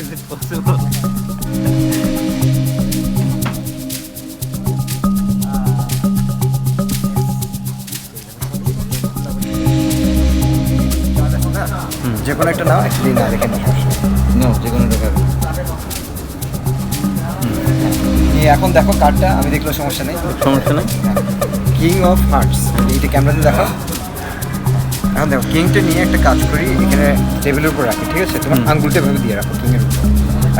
is it possible? যে কোনো একটা নাও অ্যাকচুয়ালি না দেখে নাও যে কোনো একটা এখন দেখো কার্ডটা আমি দেখল সমস্যা নেই। সমস্যা নেই? কিং অফ হার্টস এইটা ক্যামেরাতে দেখো? এখন দেখো কিংটা নিয়ে একটা কাজ করি এখানে টেবিলের উপর রাখি ঠিক আছে? তোমার। আঙ্গুলটা ভেবে দিয়ে রাখো কিংয়ের উপর।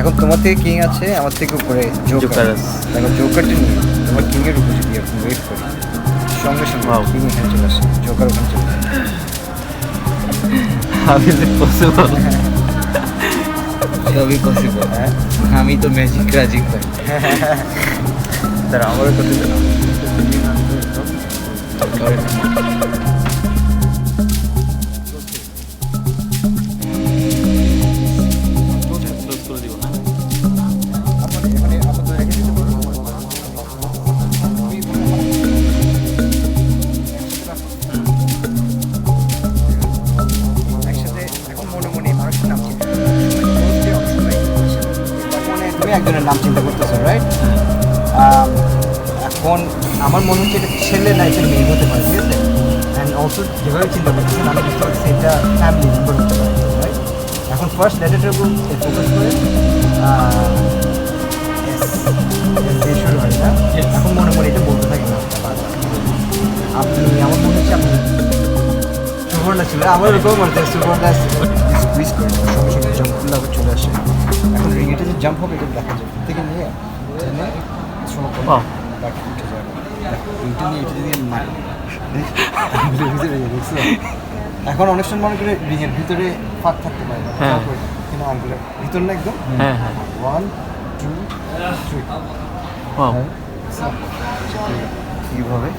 এখন তোমার থেকে কিং আছে আমার থেকে উপরে জোকার। দেখো জোকারটা নিয়ে তোমার কিংয়ের উপর যদি এরকম ওয়েট করি সঙ্গে সঙ্গে কিং এখানে চলে আসে জোকার ওখানে চলে আসে। How is it possible? সবই পসিবল হ্যাঁ আমি তো ম্যাজিক রাজিক ভাই। তারা আমারও করতে দিল নাম চিন্তা করতেছো রাইট এখন আমার মনে হচ্ছে এটা ছেলে না এটা মেয়ে হতে পারে ঠিক আছে? অ্যান্ড অলসো যেভাবে চিন্তা করতেছেন আমি বুঝতে পারছি এটা ফ্যামিলি মেম্বার হতে পারে রাইট এখন ফার্স্ট লেটারটার উপর ফোকাস করে দিয়ে শুরু হয় না এখন মনে মনে এটা বলতে থাকি না আপনি আমার মনে হচ্ছে আপনি সুবর্ণা ছিল আমার এরকম মনে হচ্ছে সুবর্ণা করে সঙ্গে সঙ্গে জাম্প আবার চলে আসে জাম্প হবে এটা দেখা যায় থেকে নিয়ে টেনে সময় Wow. বাট উঠে যাবে। এইটা নিয়ে এটা দিয়ে মারি। ভিতরে দেখছ এখন অনেক সময় মনে করে রিংয়ের ভিতরে ফাঁক থাকতে পারে না। কিন্তু আঙ্গুলের ভিতর না একদম? হ্যাঁ হ্যাঁ। One two three. এইভাবে।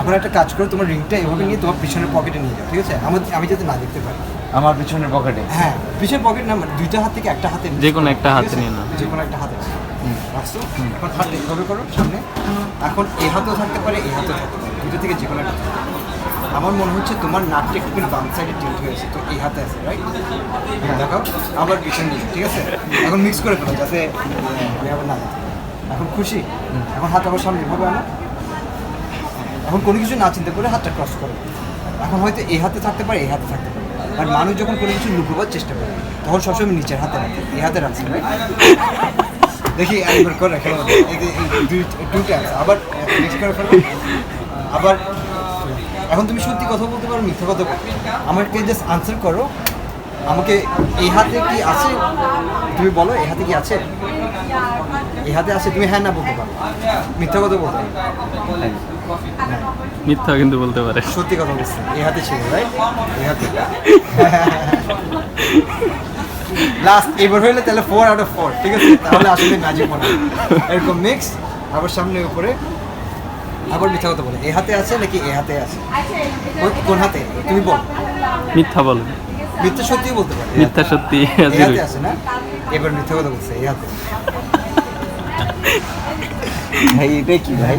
এখন একটা কাজ করো তোমার রিংটা এভাবে নিয়ে তোমার পিছনের পকেটে নিয়ে যাও ঠিক আছে? আমার আমি যাতে না দেখতে পারি। আমার পিছনের পকেটে হ্যাঁ পিছনের পকেট না মানে দুইটা হাত থেকে একটা হাতে যে কোনো একটা হাতে নিয়ে নাও। যে কোনো একটা হাতে রাখছো? এখন হাত এইভাবে করো সামনে। এখন এই হাতেও থাকতে পারে এই হাতেও থাকতে পারে দুটো থেকে যে কোনো একটা আমার মনে হচ্ছে তোমার নাকটা একটু বাম সাইডে টিল্ট হয়েছে তো এই হাতে আছে রাইট হ্যাঁ। দেখাও আবার পিছন দিকে ঠিক আছে? এখন মিক্স করে ফেলো যাতে আমি আবার না। এখন খুশি? এখন হাত আবার সামনে এভাবে আনো। এখন কোনো কিছু না চিন্তা করে হাতটা ক্রস করো। এখন হয়তো এই হাতে থাকতে পারে, এই হাতে থাকতে পারে। আর মানুষ যখন কোনো কিছু লুকোবার চেষ্টা করে, তখন সবসময় নিচের হাতে রাখে, এই হাতে রাখছে দেখি, একবার করে খেলো দুইটা আবার মিক্স করে ফেলো। আবার, এখন তুমি সত্যি কথা বলতে পারো, মিথ্যা কথা বলতে আমাকে জাস্ট আনসার করো। আমাকে এই হাতে কি আছে? তুমি বলো, এই হাতে কি আছে? এই হাতে আছে তুমি হ্যাঁ না বলতে পারো। মিথ্যা কথা বলতে পারো। মিথ্যা কিন্তু বলতে পারে। সত্যি কথা বলছি। এই হাতে ছিল রাইট এই হাতে। লাস্ট এবার হইলে তাহলে ফোর আউট অফ ফোর ঠিক আছে? তাহলে আসলে ম্যাজিক মনে এরকম মিক্স আবার সামনে উপরে। আবার মিথ্যা কথা বলে। এই হাতে আছে নাকি এই হাতে আছে? কোন- কোন হাতে? তুমি বল। মিথ্যা বলে। মিথ্যা সত্যি বলতে পারে। মিথ্যা সত্যি এই হাতে আছে না? এবার মিথ্যা কথা বলছে ইয়াতে ভাই এটা কি ভাই?